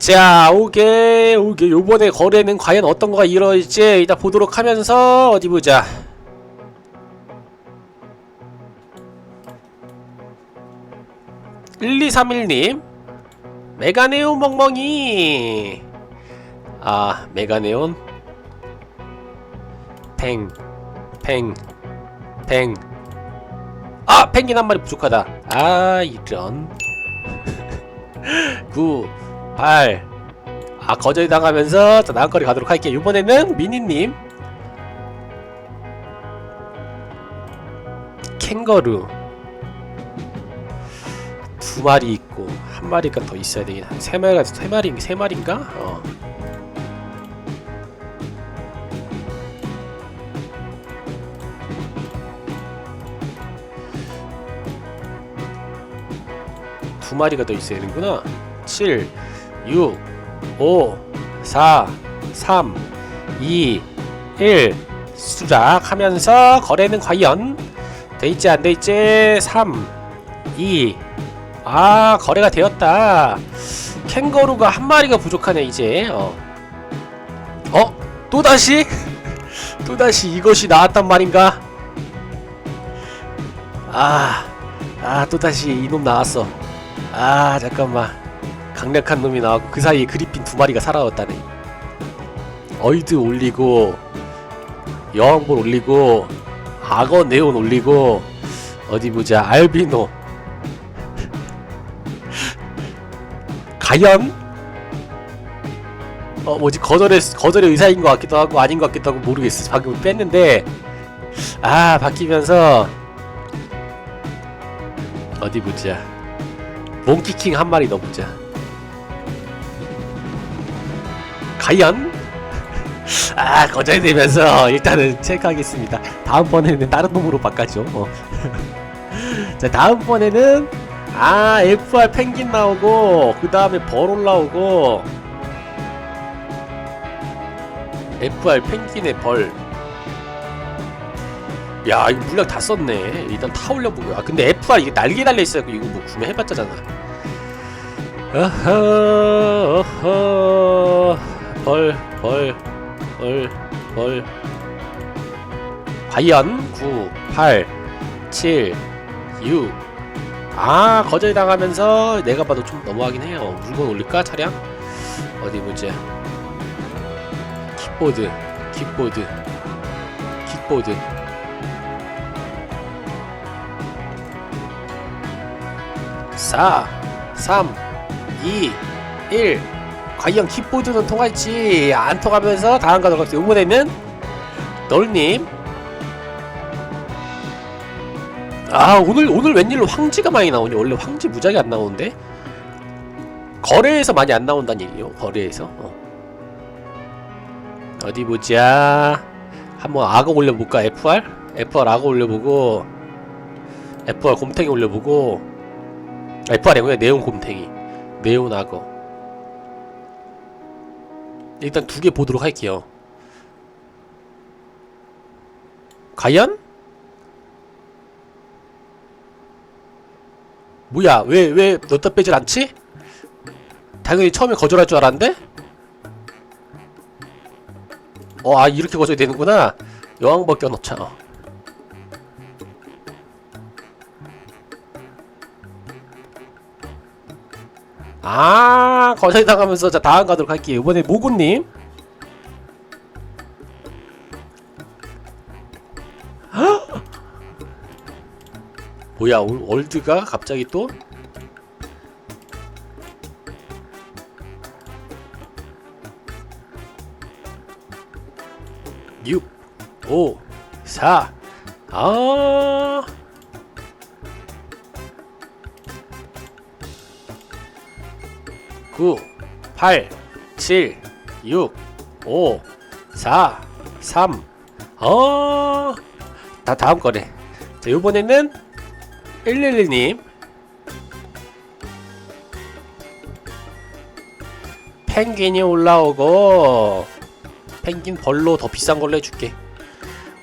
자, 오케이, 오케이. 요번에 거래는 과연 어떤 거가 이루어질지 일단 보도록 하면서 어디 보자. (1231님) 메가네온 멍멍이 아 메가네온 팽 팽, 팽. 아! 펭귄 한 마리 부족하다. 아, 이런. 9, 8. 아, 거절이 당하면서 자, 다음 거리 가도록 할게요. 이번에는 미니님. 캥거루. 두 마리 있고, 한 마리가 더 있어야 되긴 한, 세 마리가, 세 마리, 세 마리인가? 어. 두 마리가 더 있어야 되는구나. 7, 6, 5, 4, 3, 2, 1 수락하면서 거래는 과연 돼있지 안 돼있지 3, 2, 아 거래가 되었다. 캥거루가 한 마리가 부족하네 이제. 어, 어? 또 다시? 또 다시 이것이 나왔단 말인가? 아, 아, 또 다시 이놈 나왔어. 아 잠깐만 강력한 놈이 나왔고 그 사이에 그리핀 두 마리가 살아왔다네. 어이드 올리고 여왕볼 올리고 악어 네온 올리고 어디 보자 알비노. 가연? 어 뭐지 거절의 거절의 의사인 것 같기도 하고 아닌 것 같기도 하고 모르겠어. 방금 뺐는데 아 바뀌면서 어디 보자. 몽키킹 한 마리 넣어보자. 과연? 아 거절되면서 일단은 체크하겠습니다. 다음번에는 다른 놈으로 바꿔줘. 어. 자 다음번에는 아 FR 펭귄 나오고 그 다음에 벌 올라오고 FR 펭귄의 벌. 야 이거 물량 다 썼네 일단 타 올려보고요 아 근데 FR 이게 날개 달려있어요 이거 뭐 구매해봤자잖아 어허 어허 벌 벌 벌 벌. 과연? 9 8 7 6 아 거절 당하면서 내가 봐도 좀 너무하긴 해요. 물건 올릴까 차량? 어디 보자. 킥보드 킥보드 킥보드. 4, 3, 2, 1. 과연 킥보드는 통할지 안 통하면서 다음 가도록 할게요. 이번에는 널님. 아 오늘 오늘 웬일로 황지가 많이 나오니? 원래 황지 무지하게 안 나오는데 거래에서 많이 안 나온다는 얘기요. 거래에서 어. 어디 보자. 한번 악어 올려볼까? FR? FR 악어 올려보고 FR 곰탱이 올려보고 FR이고요 네온 곰탱이 네온 악어 일단 두 개 보도록 할게요 과연? 뭐야 왜 왜 넣다 빼질 않지? 당연히 처음에 거절할 줄 알았는데? 어 아 이렇게 거절이 되는구나 여왕벌 껴넣자 어. 아 거절이 당하면서 자 다음 가도록 할게요. 이번에 모구님. 헉! 뭐야 올- 월드가 갑자기 또? 육, 오, 사, 아, 9, 8, 7, 6, 5, 4, 3. 어, 다 다음 거래. 자, 요번에는 111님. 펭귄이 올라오고 펭귄 벌로 더 비싼 걸로 해줄게.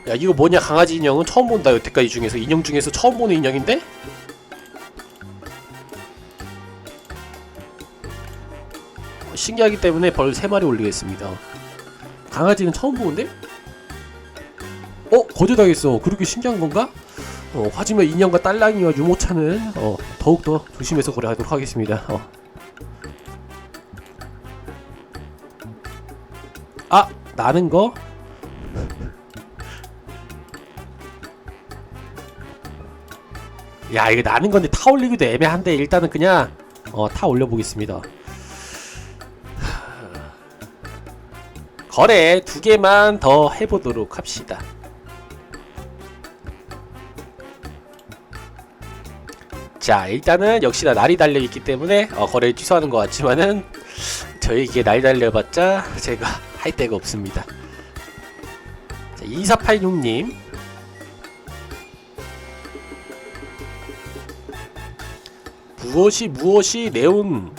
야 이거 뭐냐 강아지 인형은 처음 본다 여태까지 중에서 인형 중에서 처음 보는 인형인데? 신기하기 때문에 벌 3마리 올리겠습니다 강아지는 처음 보는데? 어? 거절당했어 그렇게 신기한 건가? 어, 하지만 인형과 딸랑이와 유모차는 어, 더욱더 조심해서 거래하도록 하겠습니다 어. 아! 나는 거? 야 이거 나는 건데 타 올리기도 애매한데 일단은 그냥 어, 타 올려보겠습니다 거래 두 개만 더 해보도록 합시다. 자 일단은 역시나 날이 달려있기 때문에 어, 거래를 취소하는 것 같지만은 저에게 날 달려봤자 제가 할 데가 없습니다. 자, 2486님. 무엇이 무엇이 네온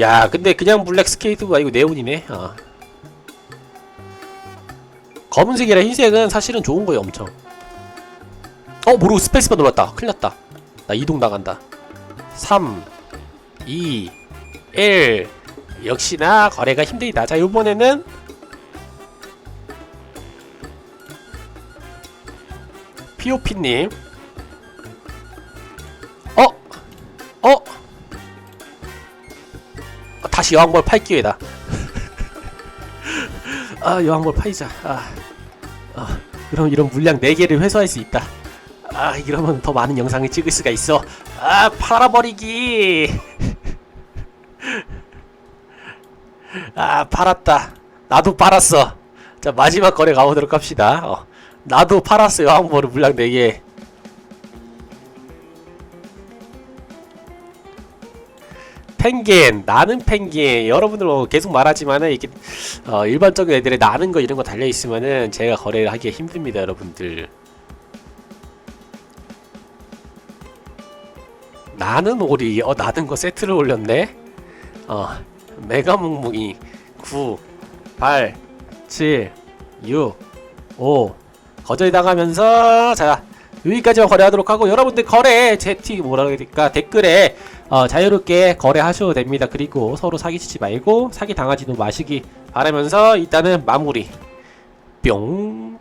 야 근데 그냥 블랙 스케이트가 아니고 네온이네. 어. 검은색이랑 흰색은 사실은 좋은 거예요 엄청. 어 모르고 스페이스바 눌렀다. 큰일났다. 나 이동 나간다. 3 2 1 역시나 거래가 힘들다. 자 요번에는 POP님. 어? 어? 어, 다시 여왕벌 팔 기회다. 아 여왕벌 아, 아 그럼 이런 물량 4개를 회수할 수 있다. 아 이러면 더 많은 영상을 찍을 수가 있어. 아 팔아버리기. 아 팔았다. 나도 팔았어. 자 마지막 거래 가보도록 합시다. 어, 나도 팔았어 여왕벌을 물량 4개 펭귄 나는 펭귄. 여러분들 뭐 계속 말하지만은 이게 어, 일반적인 애들의 나는 거 이런 거 달려 있으면은 제가 거래를 하기가 힘듭니다 여러분들. 나는 오리 어 나는 거 세트를 올렸네? 어 메가 묵묵이. 9 8 7 6 5 거절이 당하면서 자 여기까지만 거래하도록 하고 여러분들 거래 채팅 뭐라 그러니까? 댓글에 어, 자유롭게 거래하셔도 됩니다. 그리고 서로 사기치지 말고 사기 당하지도 마시기 바라면서 일단은 마무리. 뿅